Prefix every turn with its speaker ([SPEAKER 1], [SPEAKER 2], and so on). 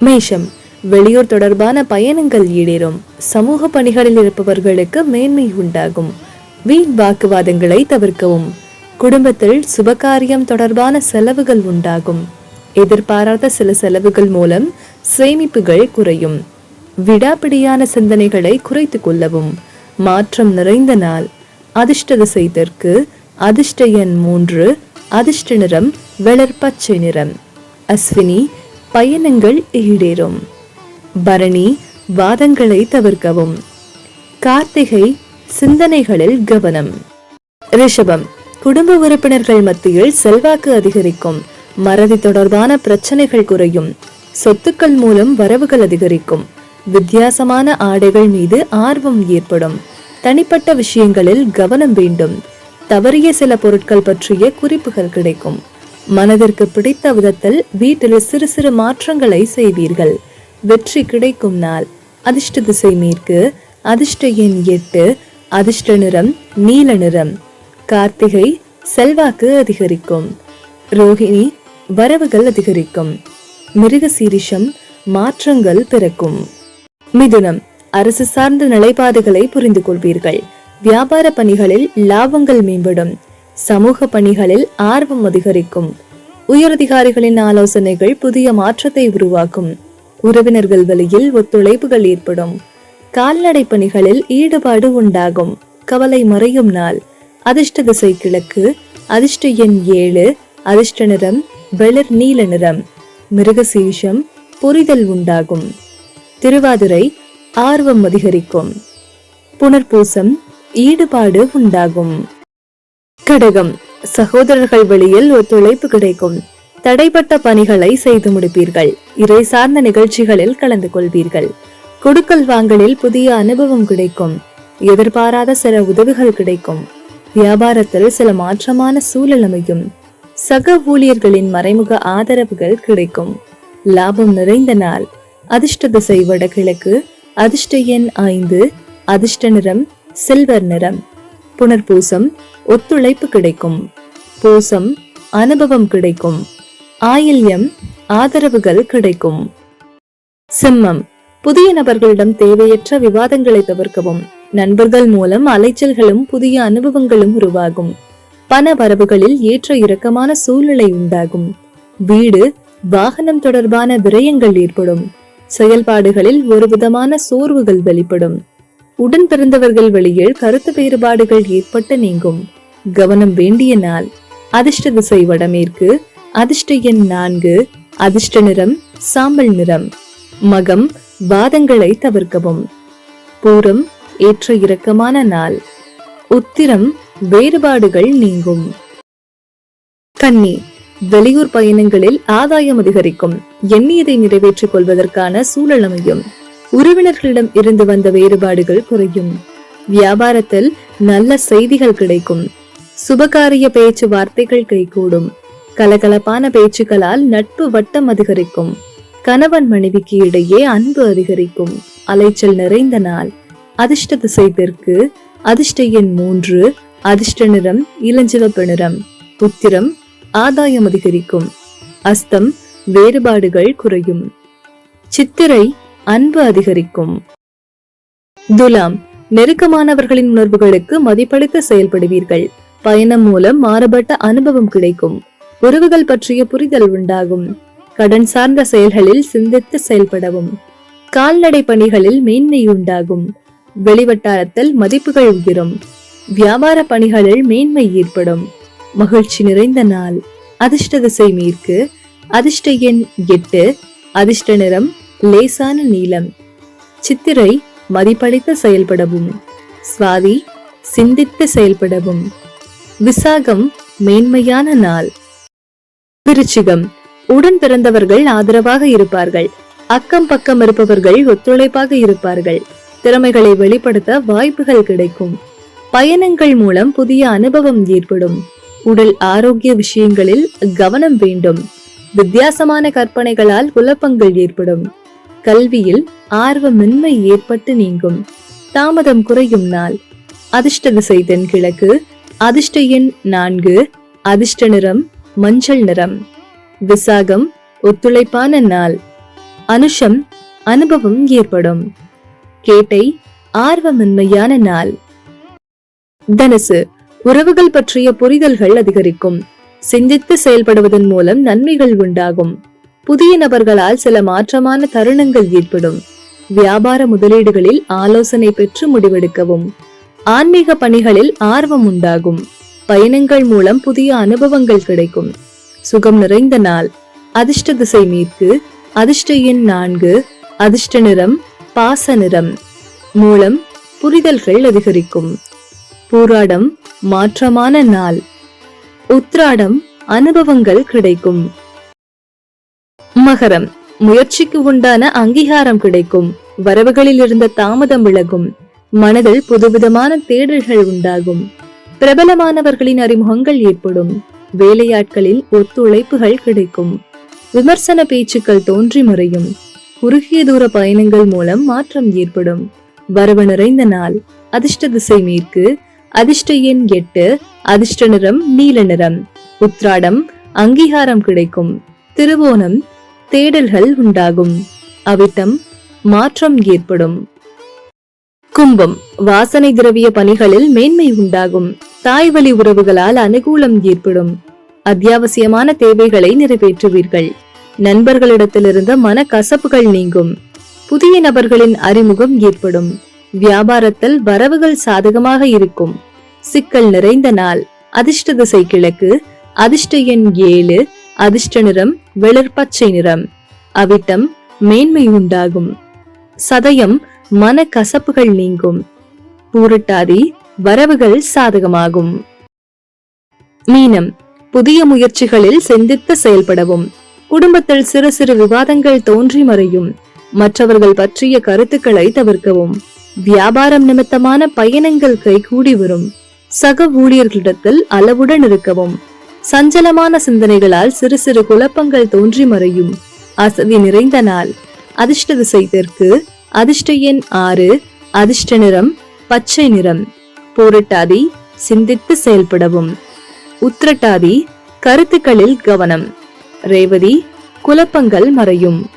[SPEAKER 1] மேஷம் வெளியூர் தொடர்பான பயணங்கள் ஈடேறும். சமூக பணிகளில் இருப்பவர்களுக்கு மேன்மை உண்டாகும். வீண் வாக்குவாதங்களை தவிர்க்கவும். குடும்பத்தில் சுபகாரியம் தொடர்பான செலவுகள் உண்டாகும். எதிர்பாராத சில செலவுகள் மூலம் சேமிப்புகள் குறையும். விடாப்பிடியான சிந்தனைகளை குறைத்துக் கொள்ளவும். மாற்றம் நிறைந்த நாள். அதிர்ஷ்ட திசை அதிர்ஷ்ட எண் மூன்று அதிர்ஷ்ட நிறம் வெளிர் பச்சை நிறம். அஸ்வினி பயணங்கள் ஈடேறும். பரணி வாதங்களை தவிர்க்கவும். கார்த்திகை சிந்தனைகளில் கவனம். ரிஷபம் குடும்ப உறுப்பினர்கள் மத்தியில் செல்வாக்கு அதிகரிக்கும். மறதி தொடர்பான பிரச்சனைகள் குறையும். சொத்துக்கள் மூலம் வரவுகள் அதிகரிக்கும். வித்தியாசமான ஆடைகள் மீது ஆர்வம் ஏற்படும். தனிப்பட்ட விஷயங்களில் கவனம் வேண்டும். தவறிய சில பொருட்கள் பற்றிய குறிப்புகள் கிடைக்கும். மனதிற்கு பிடித்த விதத்தில் வீட்டில் சிறு சிறு மாற்றங்களை செய்வீர்கள். வெற்றி கிடைக்கும் நாள். அதிர்ஷ்ட திசை மேற்கு. அதிர்ஷ்ட எண் எட்டு. அதிர்ஷ்ட நிறம் நீல நிறம். கார்த்திகை செல்வாக்கு அதிகரிக்கும். ரோஹிணி வரவுகள் அதிகரிக்கும். மிருக சீரிஷம் மாற்றங்கள் பிறக்கும். மிதுனம். அரசு சார்ந்த நிலைப்பாடுகளை புரிந்து கொள்வீர்கள் வியாபார பணிகளில் லாபங்கள் மேம்படும். சமூக பணிகளில் ஆர்வம் அதிகரிக்கும். உயரதிகாரிகளின் ஆலோசனைகள் புதிய மாற்றத்தை உருவாக்கும். உறவினர்கள் வழியில் ஒத்துழைப்புகள் ஏற்படும். கால்நடை பணிகளில் ஈடுபாடு உண்டாகும். கவலை மறையும் நாள். அதிர்ஷ்ட திசை கிழக்கு அதிர்ஷ்ட எண் ஏழு அதிர்ஷ்ட நிறம் வெளிர் நீல நிறம். மிருகசீஷம் புரிதல் உண்டாகும். திருவாதிரை ஆர்வம் அதிகரிக்கும். புனர்பூசம் ஈடுபாடு உண்டாகும். கடகம். சகோதரர்கள் வழியில் ஒத்துழைப்பு கிடைக்கும். தடைப்பட்ட பணிகளை செய்து முடிப்பீர்கள். இறை சார்ந்த நிகழ்ச்சிகளில் கலந்து கொள்வீர்கள். கொடுக்கல் வாங்கலில் புதிய அனுபவம் கிடைக்கும். எதிர்பாராத சில உதவிகள் கிடைக்கும். வியாபாரத்தில் சில மாற்றமான சூழல் அமையும். சக ஊழியர்களின் மறைமுக ஆதரவுகள் கிடைக்கும். லாபம் நிறைந்த நாள். அதிர்ஷ்ட திசை வடகிழக்கு. அதிர்ஷ்ட எண் ஐந்து. அதிர்ஷ்ட நிறம். சில்வர் நிறம். புனர்பூசம் ஒத்துழைப்பு கிடைக்கும். பூசம் அனுபவம் கிடைக்கும். ஆயில்யம் ஆதரவுகள் கிடைக்கும். சிம்மம் புதிய நபர்களிடம் தேவையற்ற விவாதங்களை தவிர்க்கவும். நண்பர்கள் மூலம் அலைச்சல்களும் புதிய அனுபவங்களும் உருவாகும். பண வரவுகளில் ஏற்ற இறக்கமான சூழ்நிலை உண்டாகும். வீடு வாகனம் தொடர்பான விரயங்கள் ஏற்படும். செயல்பாடுகளில் ஒரு விதமான சோர்வுகள் வெளிப்படும். உடன் பிறந்தவர்கள் வழியில் கருத்து வேறுபாடுகள் ஏற்பட்டு நீங்கும். கவனம் வேண்டிய நாள். அதிர்ஷ்ட திசை வடமேற்கு. அதிர்ஷ்ட எண் நான்கு. அதிர்ஷ்ட நிறம் சாம்பல் நிறம். மகம் வாதங்களை தவிர்க்கவும். பூரம் ஏற்ற இறக்கமான நாள். உத்திரம் வேறுபாடுகள் நீங்கும். கன்னி. வெளியூர் பயணங்களில் ஆதாயம் அதிகரிக்கும். எண்ணியதை நிறைவேற்றிக் கொள்வதற்கான சூழல் அமையும். உறவினர்களிடம் இருந்து வந்த வேறுபாடுகள் குறையும். வியாபாரத்தில் நல்ல செய்திகள் கிடைக்கும். சுபகாரிய பேச்சு வார்த்தைகள் கைகூடும். கலகலப்பான பேச்சுக்களால் நட்பு வட்டம் அதிகரிக்கும். கணவன் மனைவிக்கு இடையே அன்பு அதிகரிக்கும். அலைச்சல் நிறைந்த நாள். அதிர்ஷ்ட திசை தெற்கு. அதிர்ஷ்ட எண் மூன்று. அதிர்ஷ்ட நிறம் இளஞ்சிவப்பு நிறம் புத்திரம் ஆதாயம் அதிகரிக்கும். அஸ்தம் வேறுபாடுகள் குறையும். சித்திரை அன்பு அதிகரிக்கும். துலாம் நெருக்கமானவர்களின் உணர்வுகளுக்கு மதிப்பளித்து செயல்படுவீர்கள். பயணம் மூலம் மாறுபட்ட அனுபவம் கிடைக்கும். உறவுகள் பற்றிய புரிதல் உண்டாகும். கடன் சார்ந்த செயல்களில் சிந்தித்து செயல்படவும். கால்நடை பணிகளில் மேன்மை உண்டாகும். வெளிவட்டாரத்தில் மதிப்புகள் உயரும். வியாபார பணிகளில் மேன்மை ஏற்படும். மகிழ்ச்சி நிறைந்த நாள். அதிர்ஷ்ட திசை மேற்கு. அதிர்ஷ்ட எண் எட்டு. அதிர்ஷ்ட நிறம் லேசான நீளம். சித்திரை மதிப்பளித்து செயல்படவும் சுவாதி சிந்தித்து செயல்படவும். விசாகம் மேன்மையான நாள். விருச்சிகம் உடன் பிறந்தவர்கள் ஆதரவாக இருப்பார்கள். அக்கம் பக்கம் இருப்பவர்கள் ஒத்துழைப்பாக இருப்பார்கள். திறமைகளை வெளிப்படுத்த வாய்ப்புகள் கிடைக்கும். பயணங்கள் மூலம் புதிய அனுபவம் ஏற்படும். உடல் ஆரோக்கிய விஷயங்களில் கவனம் வேண்டும். வித்தியாசமான கற்பனைகளால் குழப்பங்கள் ஏற்படும். கல்வியில் ஆர்வமின்மை ஏற்பட்டு நீங்கும். தாமதம் குறையும் நாள். அதிர்ஷ்ட திசை தென்கிழக்கு அதிர்ஷ்ட எண் நான்கு அதிர்ஷ்ட நிறம் மஞ்சள் நிறம். விசாகம் ஒத்துழைப்பான நாள். அனுஷம் அனுபவம் ஏற்படும். கேட்டை ஆர்வமின்மையான நாள். தனுசு உறவுகள் பற்றிய புரிதல்கள் அதிகரிக்கும். சிந்தித்து செயல்படுவதன் மூலம் நன்மைகள் உண்டாகும். புதிய நபர்களால் சில மாற்றமான தருணங்கள் ஏற்படும். வியாபார முதலீடுகளில் ஆலோசனை பெற்று முடிவெடுக்கவும். ஆன்மீக பணிகளில் ஆர்வம் உண்டாகும். பயணங்கள் மூலம் புதிய அனுபவங்கள் கிடைக்கும். சுகம் நிறைந்த நாள். அதிர்ஷ்ட திசை மேற்கு அதிர்ஷ்ட எண் நான்கு. அதிர்ஷ்ட நிறம். பாச நிறம். மூலம் புரிதல்கள் அதிகரிக்கும். பூராடம் மாற்றமான நாள். உத்ராடம் அனுபவங்கள் கிடைக்கும். மகரம். முயற்சிக்கு உண்டான அங்கீகாரம் கிடைக்கும். வரவுகளில் இருந்த தாமதம் விலகும். மனதில் புதுவிதமான தேடல்கள் உண்டாகும். பிரபலமானவர்களின் அறிமுகங்கள் ஏற்படும். வேலையாட்களில் ஒத்துழைப்புகள் கிடைக்கும். விமர்சன பேச்சுக்கள் தோன்றி மறையும். குறுகிய தூர பயணங்கள் மூலம் மாற்றம் ஏற்படும். வரவு நிறைந்த நாள். அதிர்ஷ்ட திசை மேற்கு. அதிர்ஷ்ட எண் எட்டு. அதிர்ஷ்ட நிறம் நீல நிறம். உத்ராடம் அங்கீகாரம் கிடைக்கும். திருவோணம். தேடல்கள் உண்டாகும். அவிட்டம் மாற்றம் ஏற்படும். கும்பம் வாசனை திரவிய பணிகளில் மேன்மை உண்டாகும். தாய் வழி உறவுகளால் அனுகூலம் ஏற்படும். அத்தியாவசியமான தேவைகளை நிறைவேற்றுவீர்கள். நண்பர்களிடத்திலிருந்த மன கசப்புகள் நீங்கும். புதிய நபர்களின் அறிமுகம் ஏற்படும். வியாபாரத்தில் வரவுகள் சாதகமாக இருக்கும். சிக்கல் நிறைந்த நாள். அதிர்ஷ்ட திசை கிழக்கு. அதிர்ஷ்ட எண் ஏழு அதிர்ஷ்ட நிறம் வெளிர் பச்சை நிறம். அவிட்டம் மேன்மை உண்டாகும். சதயம் மன கசப்புகள் நீங்கும். பூரட்டாதி வரவுகள் சாதகமாகும். மீனம் புதிய முயற்சிகளில் சிந்தித்து செயல்படவும். குடும்பத்தில் சிறு சிறு விவாதங்கள் தோன்றி மறையும். மற்றவர்கள் பற்றிய கருத்துக்களை தவிர்க்கவும். வியாபாரம் நிமித்தமான பயணங்கள் கைகூடி வரும். சக ஊழியர்களிடத்தில் அளவுடன் இருக்கவும். சஞ்சலமான சிந்தனைகளால் சிறு சிறு குழப்பங்கள் தோன்றி மறையும். அசதி நிறைந்த நாள். அதிர்ஷ்ட திசை தெற்கு அதிர்ஷ்ட எண் ஆறு. அதிர்ஷ்ட நிறம். பச்சை நிறம். போரட்டாதி சிந்தித்து செயல்படவும். உத்திரட்டாதி கருத்துக்களில் கவனம். ரேவதி குழப்பங்கள் மறையும்.